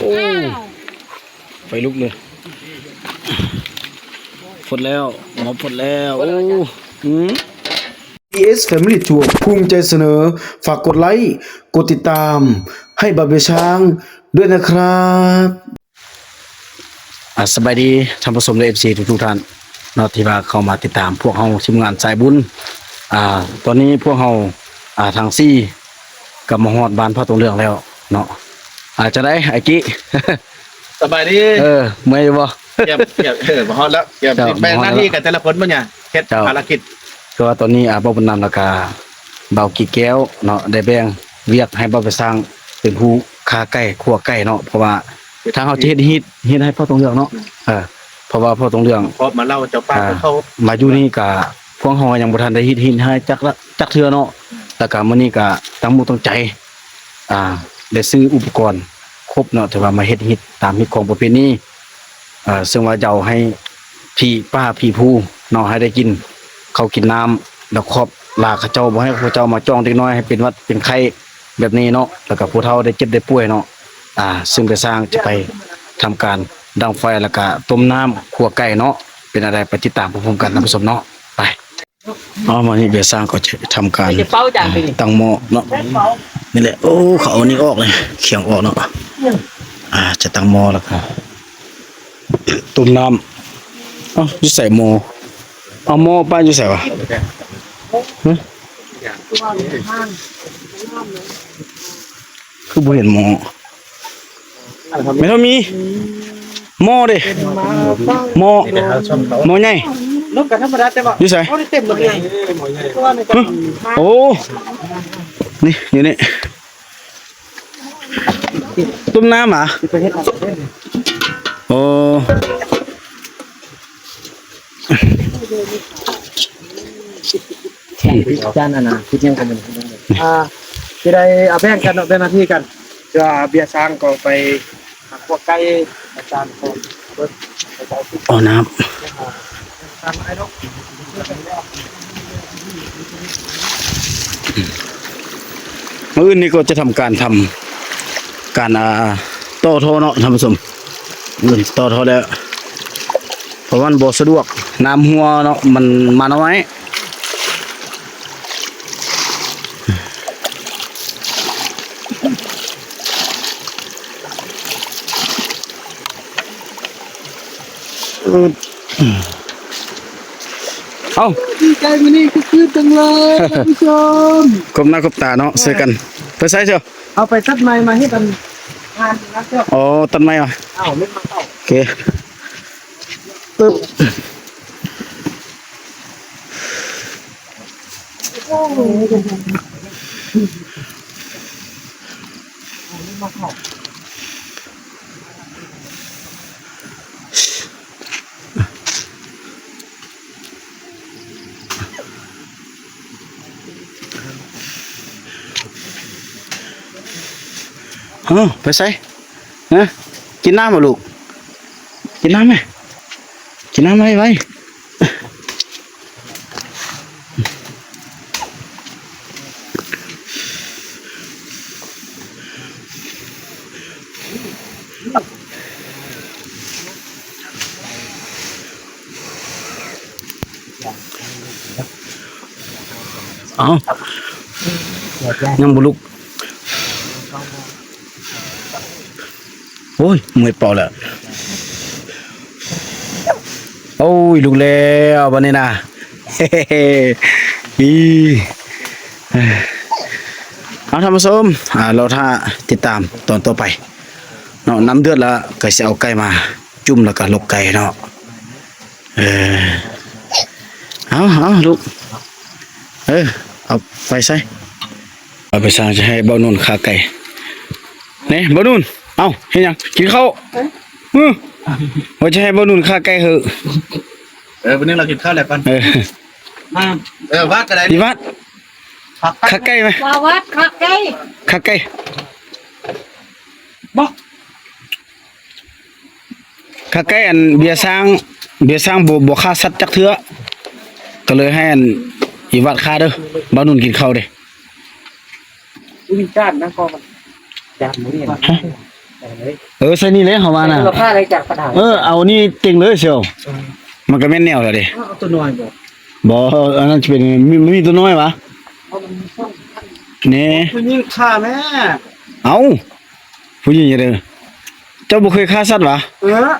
โอ้ไฟลุกเลยฝดแล้วหมอฝดแล้วโอ้อืม ES Family Tour ภูมิใจเสนอ ฝากกดไลค์ กดติดตาม ให้บาเบช้างด้วยนะครับอะสบายดีท่านผู้ชมและ FC ทุกๆท่านเนาะที่ว่าเข้ามาติดตามพวกเฮาทีมงานสายบุญอ่าตอนนี้พวกเฮาอ่าทางซี่ กลับมาฮอดบ้านพระตรงเรื่องแล้ว เนาะอาจจะได้ไอ้กี้ สบายดีเออเมื่อยอยู่บ่ เก็บเก็บเออบ่ฮอดแล้วเก็บเจ้าแบ่งบ่ฮอดหน้าที่กันแต่ละคนบ่เนี่ยเฮ็ดเจ้า ภารกิจก็ว่าตอนนี้อาบ่บุญนำแล้วก็เบากี่แก้วเนาะได้แบ่งเวียกให้เบาไปสร้างเป็นผู้ค้าไก่ขัวไก่เนาะเพราะว่าทางเฮาจะเฮ็ดฮิตเฮ็ดให้พ่อตรงเรื่องเนาะเออเพราะว่าพ่อตรงเรื่อง พอมาเล่าเจ้าป้าอ่า เขามาอยู่นี่ก็พวกเฮายังบ่ทันได้ฮิตฮิตให้จักละจักเทื่อเนาะ แล้วก็มื้อนี้ก็ตั้งมุตั้งใจ อ่าได้ซื้ออุปกรณ์ ครบเนาะถือว่ามาเฮ็ดฮิตตามฮิตของประเพณีอ่าซึ่งว่าเจะเอาให้พี่ป้าพี่ผู้เนาะให้ได้กินเขากินน้ำแล้วครอบลาเขาเจ้าบ่ให้เขาเจ้ามาจ้องเด็กน้อยให้เป็นวัดเป็นไข้แบบนี้เนาะแล้วก็ผู้เฒ่าได้เจ็บได้ป่วยเนาะอ่า ซึ่งไปสร้างจะไปทำการดังไฟแล้วก็ต้มน้ำขัวไก่เนาะเป็นอะไรไปติดตามพร้อมกันท่านผู้ชมเนาะ อ๋อมานี่เบียร์สร้างก็จะทำการตั้งหม้อเนาะนี่แหละโอ้เขาเอานี่ออกเลยเขียงออกเนาะอ่า จะตั้งหม้อแล้วครับต้มน้ำเอ้าอยู่ใส่หม้อเอาหม้อป้าอยู่ใส่วะฮะคือบ่เห็นหม้อไม่ต้องมีหม้อเด้หม้อหม้อใหญ่ นกกันธรรมดาแต่ว่าอยู่ใส่เขาได้เต็มเลยเพราะว่าในฮะโอ้ นี่อยู่นี่ตุ้มน้ำเหรอะไปเฮ็ดอะไรเล่นโอ้จานอันน่ะคิดยังกันมันอ่าสิได้เอาแบ่งกันเนาะแบ่งหน้าที่กันจะเบียร์ช้างก็ไปหาพวกไก่อาจารย์คนเบิดไปเอาที่ เอาน้ตามไอ้นกำ มื่ออื่นนี้ก็จะทำการทำการอ่าต่อท่อเนาะท่านผู้ชมมื่ออื่นต่อท่อแล้วเพราะว่ามันบ่สะดวกน้ำหัวเนาะมันมาน้อย เอ้าดีใจมื้อนี้คือคืนจังเลยท่านผู้ชมกบหน้ากบตาเนาะเสื้อกันไปใส่เชียวเอาไปตัดไม้มาให้กันงานนะเจ้าอ๋อต้นไม้อะเอ้าไม่มาเข้าโอเคปึ๊บเอ อไปใส่นะกินน้ำมาลูก กินน้ำไหมกินน้ำไหมไว้เอายังบุลุก อ้ยเมื่อยเปล่าล้วโอ้ยลุกแล้ววันนี้นะเฮ้ฮีเอาท่านผู้มอ่าเราถ้าติดตามตอนต่อไปเนาะน้ำเดือดแล้วก็จะเอาไก่มา จุ่มแล้วก็ลกไก่เนาะเออเอาเอาลูกเออเอาไปใส่เอาไปสร้างจะให้เบานุ่นขาไก่เนี่ยเบานุ่น เอาเห็นยังกินข้าวอือว่าจะให้เบานุ่นขาไก่เหอะเออวันนี้เรากินข้าวแล้วกันเออมาเออว่ากันได้พี่วัดผักขาไก่ไหมว่าวัดคักไก่ขาไก่บ่ขาไก่อันเบียร์สร้างเบียร์สร้างบ่บ่ค่าสัตว์จักเทื่อก็เลยให้อันอีวัดค่าเด้อบ่าวนุ่นกินข้าวเด้อุ้ยจานนะก็มันจานมื้อนี้นะจาน เลยเออใส่นี่เลยเฮาว่าน่ะเราผ้าอะไรจากปัญหาเออเอานี่เต็งเลยเชียวมันก็แม่นแนวแล้วเด้เอาตัวน้อยบ่บ่อันนั้นจะเป็นมีมันมีตัวน้อยวะเอามันซ่อมนี่ผู้หญิงฆ่าแม่เอาผู้หญิงอย่าเด้อเจ้าบ่เคยฆ่าสัตว์วะเออ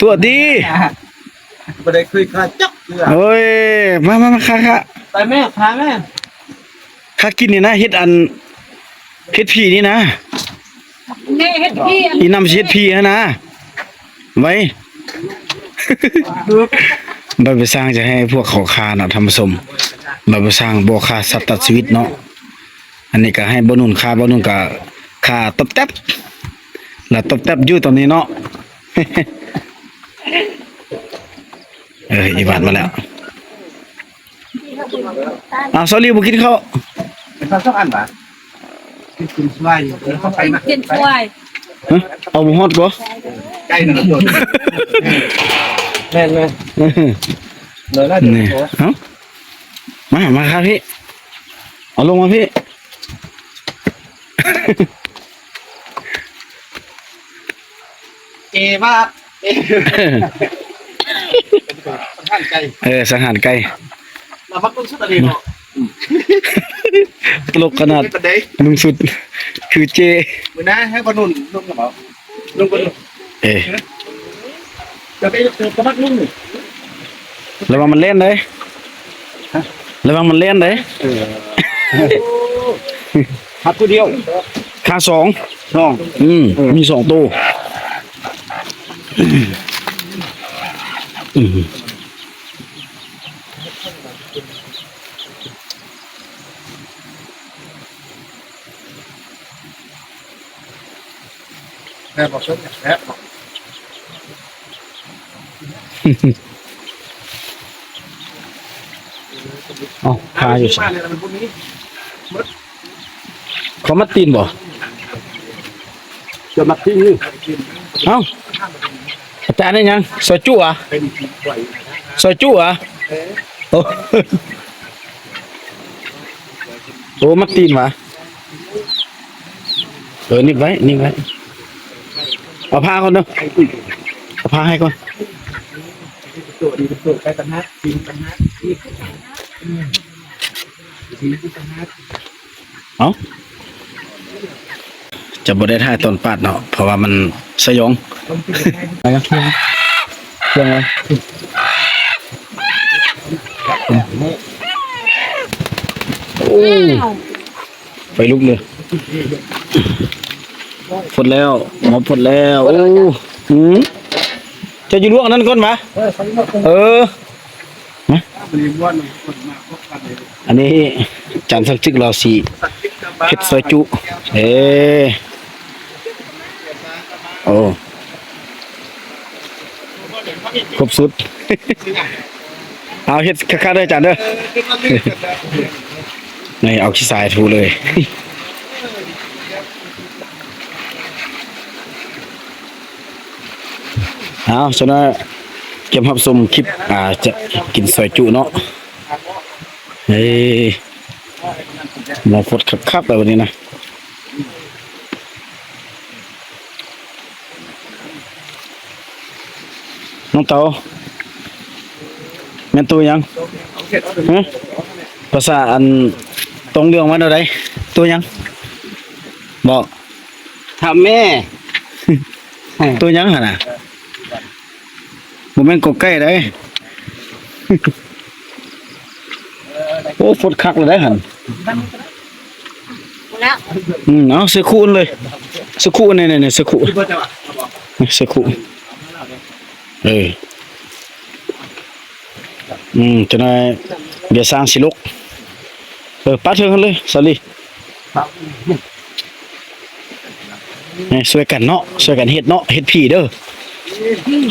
ตัวดีบ่ได้เคยฆ่าจักเทื่อเฮ้ยมามามาฆ่าฆ่าไปแม่ฆ่าแม่ฆ่ากินนี่นะเฮ็ดอันเฮ็ดผีนี่นะ นี่เฮ็ดพี่อันอีนำเฮ็ดผีนะนะไว้บ่ไปสร้างจะให้พวกเขาฆ่าเนาะทำสมบ่ไปสร้างบ่ฆ่าสัตว์ตัดชีวิตเนาะอันนี้ก็ให้บนุนฆ่าบนุนก็ฆ่าตบแตบแล้วตบแตบอยู่ตอนนี้เนาะ เอออีบาดมาแล้วอ้าวสอรี่บ่กินข้าว เป็นข้าวสักอันบ่ กินสวายอยู่เดี๋ยวเข้าไปมากินช่วยฮะเอาบ่ฮอดบ่ใกล้นะโดนแม่นแม่นเออเลยน่าจะนี่โอ้เอ้ามามาครับพี่ เอาลงมาพี่ เอว่าเอท่านใจเออสังหารไก่ เรามักต้องสุดอะไรเนาะ ตลกขนาดไม่เป็นไรลุงสุด คือเจมือนะให้บอลนุ่นนุ่นกับเขานุ่นบอลนุ่นเอ้ยจะไปเจอกระมัดนุ่นหนึ่งระวังมันเล่นเลยระวังมันเล่นเลยพับตัวเดียวค่าสองน้องอืมมีสองตัวอืม แม่บอกชุดแม่บอกเอ๋อพาอยู่บ้านเลยมันพวกนี้เขามาตีนบ่จะมาที่นี่เอ้าอาจารย์ได้ยังซอยจุอะเป็นไหวซอยจุอะโอ้โอ้มาตีนวะเออนี่ไว้นี่ไว้ เอาผ้าก่อนเนาะเอาผ้าให้ก่อนตัวดีเป็นตัวใกล้กันนะทีมกันนะนี่ทีมกันนะเอาจะบ่ได้ถ่ายตอนปาดเนาะเพราะว่ามันสยองต้องกินให้อะไรกันเครื่องอะไรโอ้อ้าวไฟลุกเลย ฝดแล้วหมอฝดแล้วโอ้หืมจะอยู่ลวกนั้นก่อนปะเออเขาเออนมาพบกันเลยอันนี้จานสักจึกเราสีเผ็ดซอยจุเอโอ้ครบสุด เอาเฮ็ดคักๆเด้จานเด้อนี่เอาขี้สายทูเลย เอาฉะนั้นเก็บรับชมคลิป อ่า จะกินซอยจุเนาะเฮ้ยหมอฟดคักๆเลยวันนี้นะน้องเต๋าแม่นตัวยังฮะภาษาอันตรงเรื่องมาเท่าใดตัวยังบอกทำแม่ ตัวยังหั่นน่ะบ่แม่นกบไก่ได้โอ้ฟดคักเลยได้หันอืมเอาเสือคู่อันเลยเสือคู่อันนี่ๆๆเสือคู่ที่พ่อจะว่าเสือคู่เอออืมจะนายเดี๋ยวสร้างสิลกเออปัดเถิงเลยสลีนี่ช่วยกันเนาะช่วยกันเฮ็ดเนาะเฮ็ดผีเด้อ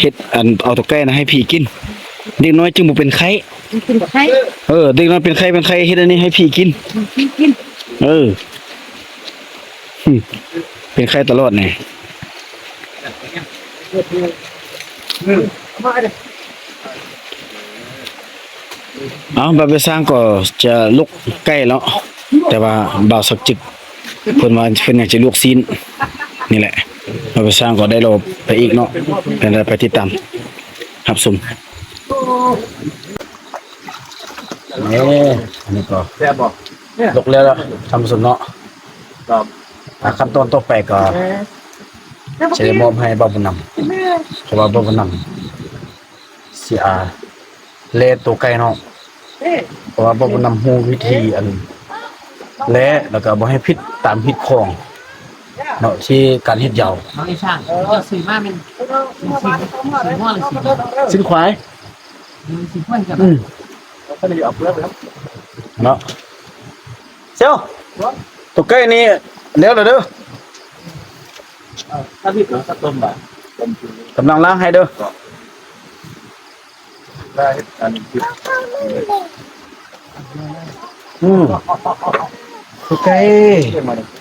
เฮ็ดอันเอาตัวไก่นะให้ผีกิน เด็กน้อยจึงบ่เป็นไข้กินกับใครเออเด็กน้อยเป็นไข้เป็นไข้เฮ็ดอันนี้ให้ผีกินกินกินเออหึเป็นไข้ตลอดนี่มาเลยเอาบาไปสร้างก็จะลุกใกล้แล้ว แต่ว่าบ่าวสักจึกเพิ่นว่าเพิ่นอยากจะลวกซีนนี่แหละ เราไปสร้างก็ได้โลบไปอีกเนาะเป็นอะไรไปติดตามรับชมนี่อันนี้ก็แซ่บบ่ลกแล้วทำสมเนาะครับอะขั้นตอนต่อไปก็จะได้มอบให้บ่าวบุญนำเพราะว่าบ่าวบุญนำสิอาเลตัวไก่เนาะเพราะว่าบ่าวบุญนำฮู้วิธีอันและแล้วก็บ่ให้ผิดตามผิดของ เนาะที่การเฮ็ดเหยาน้องอีช่างเออสีมาเป็นสีสีม่วงหรือสีแดงสิ้นควายสีม่วงกับอืมท่านอยู่เอาเปลือกแล้วเนาะเซียวตัวไก่นี่แล้วแล้วเด้อถ้าพี่เหลือสักต้มบ่ะต้มคือกำลังล้างให้เด้อได้อันคืออืมตัวไก่เรื่องมาเนี่ยไก่ให้พ่อนำเนาะเออือมเรื่องคิดนะแล้วลุกแล้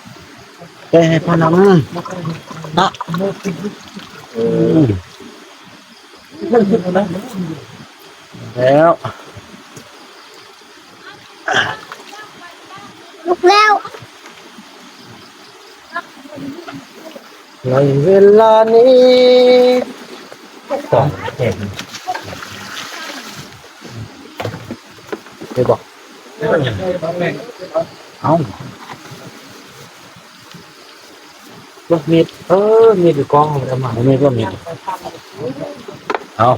วในเวลานี้ต้องเก่งเดี๋ยว บอกเอาลูกมีดเออ มีดอยู่กองของเรามาอันนี้ก็มีเอา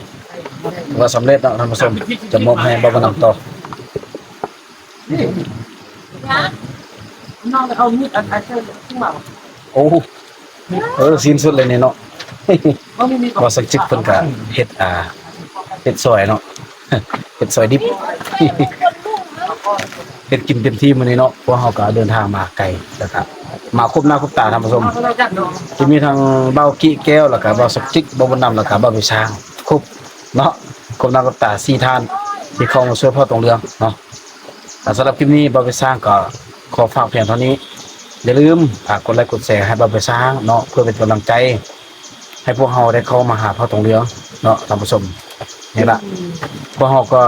ว่าสำเร็จแล้วท่านผู้ชมจะมอบให้บ่าวบนำต่อน้องเอามีดอันอันเชิญขึ้นมาโอ้เออสิ้นสุดเลยเนี่ยเนาะว่าสักจิกเพิ่นก็เฮ็ดอ่าเฮ็ดซอยเนาะเฮ็ดซอยดิบเฮ็ดกินเต็มที่มื้อนี้เนาะเพราะเฮาก็เดินทางมาไกลนะครับ มาครบหน้าครบตาท่านผู้ชมเขาจัดดอกจะมีทางเบากี้แก้วแล้วก็เบาสักจิกเบาบนนำแล้วก็เบาไปช้างครบเนาะครบหน้าครบตาสี่ท่านที่เข้ามาช่วยพ่อตรงเรืองเนาะแต่สำหรับคลิปนี้เบาไปสร้างก็ขอฝากเพียงเท่านี้อย่าลืมฝากกดไลค์กดแชร์ให้เบาไปสร้างเนาะเพื่อเป็นกำลังใจ ให้พวกเราได้เข้ามาหาพ่อตรงเรืองเนาะท่านผู้ชมนี่ละพวกเราก็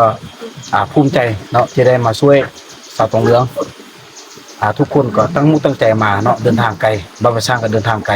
อ่าภูมิใจเนาะที่ได้มาช่วยสาวตรงเรืองอ่า ทุกคนก็ตั้งมุ่งตั้งใจมาเนาะเดินทางไกลบ้านประชางก็เดินทางไกล